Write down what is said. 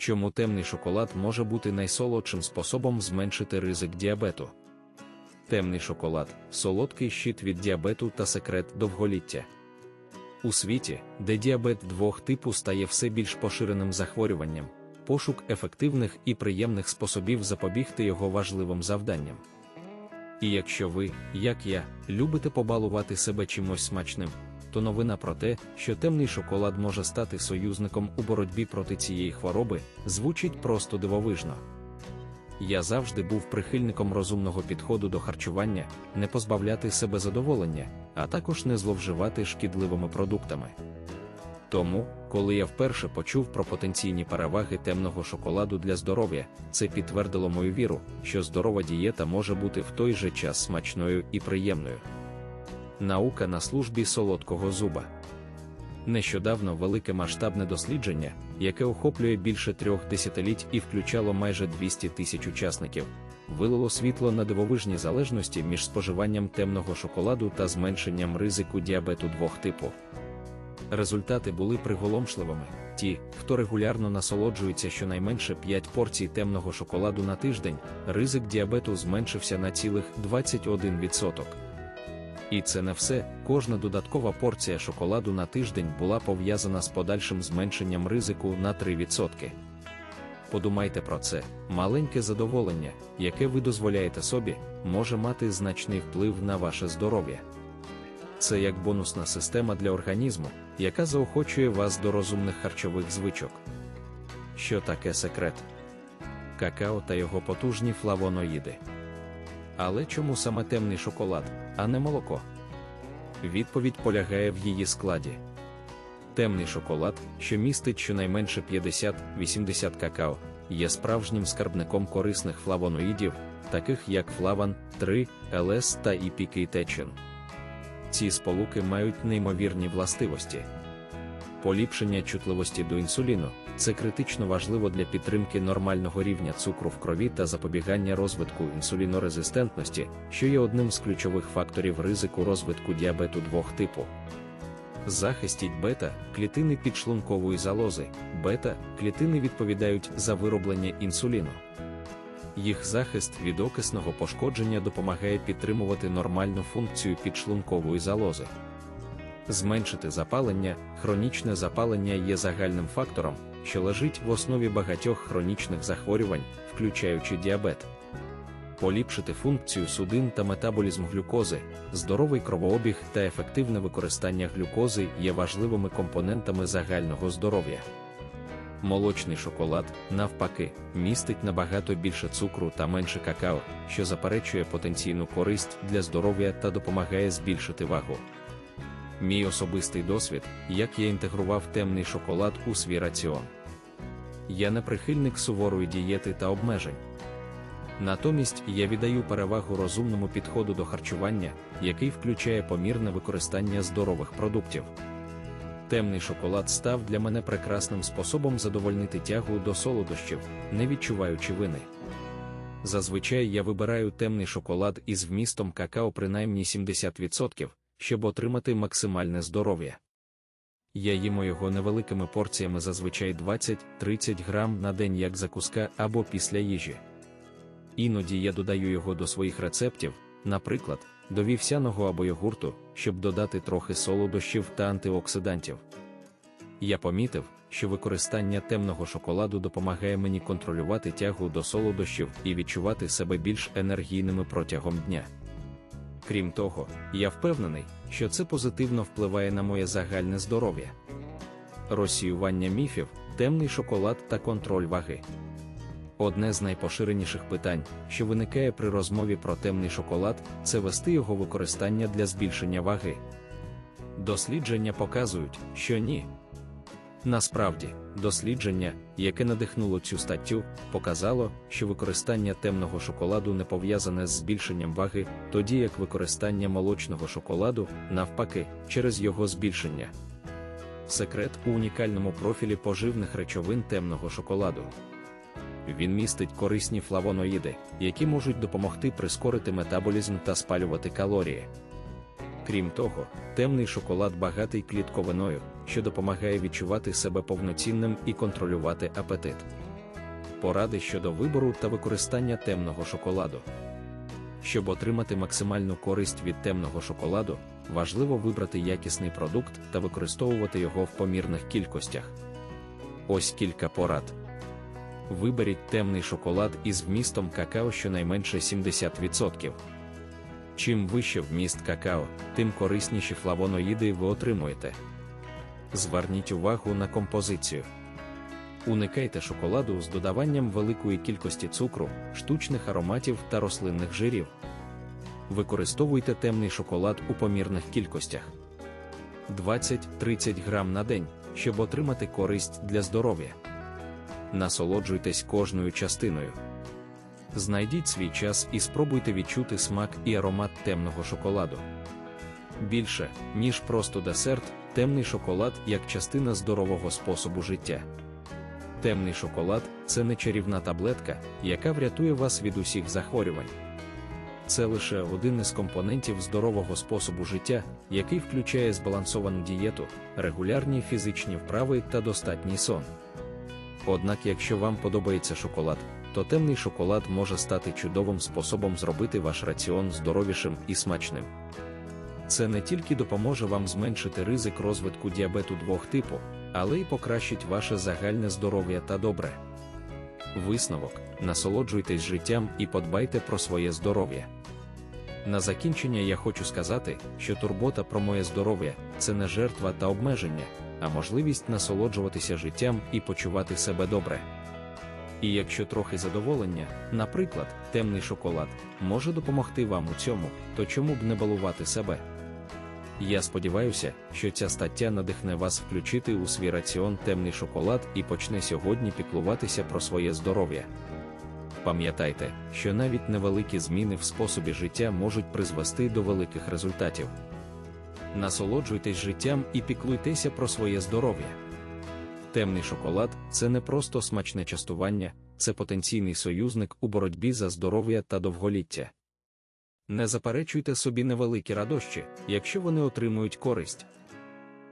Чому темний шоколад може бути найсолодшим способом зменшити ризик діабету? Темний шоколад солодкий щит від діабету та секрет довголіття. У світі, де діабет двох типу стає все більш поширеним захворюванням, пошук ефективних і приємних способів запобігти його важливим завданням. І якщо ви, як я, любите побалувати себе чимось смачним, то новина про те, що темний шоколад може стати союзником у боротьбі проти цієї хвороби, звучить просто дивовижно. Я завжди був прихильником розумного підходу до харчування, не позбавляти себе задоволення, а також не зловживати шкідливими продуктами. Тому, коли я вперше почув про потенційні переваги темного шоколаду для здоров'я, це підтвердило мою віру, що здорова дієта може бути в той же час смачною і приємною. Наука на службі солодкого зуба. Нещодавно велике масштабне дослідження, яке охоплює більше трьох десятиліть і включало майже 200 тисяч учасників, вилило світло на дивовижні залежності між споживанням темного шоколаду та зменшенням ризику діабету двох типу. Результати були приголомшливими. Ті, хто регулярно насолоджується щонайменше 5 порцій темного шоколаду на тиждень, ризик діабету зменшився на цілих 21%. І це не все, кожна додаткова порція шоколаду на тиждень була пов'язана з подальшим зменшенням ризику на 3%. Подумайте про це, маленьке задоволення, яке ви дозволяєте собі, може мати значний вплив на ваше здоров'я. Це як бонусна система для організму, яка заохочує вас до розумних харчових звичок. Що таке секрет? Какао та його потужні флавоноїди. Але чому саме темний шоколад, а не молоко? Відповідь полягає в її складі. Темний шоколад, що містить щонайменше 50-80 какао, є справжнім скарбником корисних флавоноїдів, таких як флаван, 3, ЛС та іпікейтечин. Ці сполуки мають неймовірні властивості. Поліпшення чутливості до інсуліну це критично важливо для підтримки нормального рівня цукру в крові та запобігання розвитку інсулінорезистентності, що є одним з ключових факторів ризику розвитку діабету двох типу. Захистіть бета клітини підшлункової залози. Бета клітини відповідають за вироблення інсуліну. Їх захист від окисного пошкодження допомагає підтримувати нормальну функцію підшлункової залози. Зменшити запалення, хронічне запалення є загальним фактором, що лежить в основі багатьох хронічних захворювань, включаючи діабет. Поліпшити функцію судин та метаболізм глюкози, здоровий кровообіг та ефективне використання глюкози є важливими компонентами загального здоров'я. Молочний шоколад, навпаки, містить набагато більше цукру та менше какао, що заперечує потенційну користь для здоров'я та допомагає збільшити вагу. Мій особистий досвід, як я інтегрував темний шоколад у свій раціон. Я не прихильник суворої дієти та обмежень. Натомість я віддаю перевагу розумному підходу до харчування, який включає помірне використання здорових продуктів. Темний шоколад став для мене прекрасним способом задовольнити тягу до солодощів, не відчуваючи вини. Зазвичай я вибираю темний шоколад із вмістом какао принаймні 70%, щоб отримати максимальне здоров'я. Я їмо його невеликими порціями зазвичай 20-30 грам на день як закуска або після їжі. Іноді я додаю його до своїх рецептів, наприклад, до вівсяного або йогурту, щоб додати трохи солодощів та антиоксидантів. Я помітив, що використання темного шоколаду допомагає мені контролювати тягу до солодощів і відчувати себе більш енергійними протягом дня. Крім того, я впевнений, що це позитивно впливає на моє загальне здоров'я. Розсіювання міфів, темний шоколад та контроль ваги. Одне з найпоширеніших питань, що виникає при розмові про темний шоколад, це вести його використання для збільшення ваги. Дослідження показують, що ні. Насправді, дослідження, яке надихнуло цю статтю, показало, що використання темного шоколаду не пов'язане з збільшенням ваги, тоді як використання молочного шоколаду, навпаки, через його збільшення. Секрет у унікальному профілі поживних речовин темного шоколаду. Він містить корисні флавоноїди, які можуть допомогти прискорити метаболізм та спалювати калорії. Крім того, темний шоколад багатий клітковиною, що допомагає відчувати себе повноцінним і контролювати апетит. Поради щодо вибору та використання темного шоколаду. Щоб отримати максимальну користь від темного шоколаду, важливо вибрати якісний продукт та використовувати його в помірних кількостях. Ось кілька порад. Виберіть темний шоколад із вмістом какао щонайменше 70%. Чим вище вміст какао, тим корисніші флавоноїди ви отримуєте. Зверніть увагу на композицію. Уникайте шоколаду з додаванням великої кількості цукру, штучних ароматів та рослинних жирів. Використовуйте темний шоколад у помірних кількостях 20-30 грам на день, щоб отримати користь для здоров'я. Насолоджуйтесь кожною частиною. Знайдіть свій час і спробуйте відчути смак і аромат темного шоколаду. Більше, ніж просто десерт, темний шоколад як частина здорового способу життя. Темний шоколад це не чарівна таблетка, яка врятує вас від усіх захворювань. Це лише один із компонентів здорового способу життя, який включає збалансовану дієту, регулярні фізичні вправи та достатній сон. Однак, якщо вам подобається шоколад, то темний шоколад може стати чудовим способом зробити ваш раціон здоровішим і смачним. Це не тільки допоможе вам зменшити ризик розвитку діабету двох типу, але й покращить ваше загальне здоров'я та добре. Висновок: насолоджуйтесь життям і подбайте про своє здоров'я. На закінчення я хочу сказати, що турбота про моє здоров'я це не жертва та обмеження, а можливість насолоджуватися життям і почувати себе добре. І якщо трохи задоволення, наприклад, темний шоколад, може допомогти вам у цьому, то чому б не балувати себе? Я сподіваюся, що ця стаття надихне вас включити у свій раціон темний шоколад і почне сьогодні піклуватися про своє здоров'я. Пам'ятайте, що навіть невеликі зміни в способі життя можуть призвести до великих результатів. Насолоджуйтесь життям і піклуйтеся про своє здоров'я. Темний шоколад це не просто смачне частування, це потенційний союзник у боротьбі за здоров'я та довголіття. Не заперечуйте собі невеликі радощі, якщо вони отримують користь.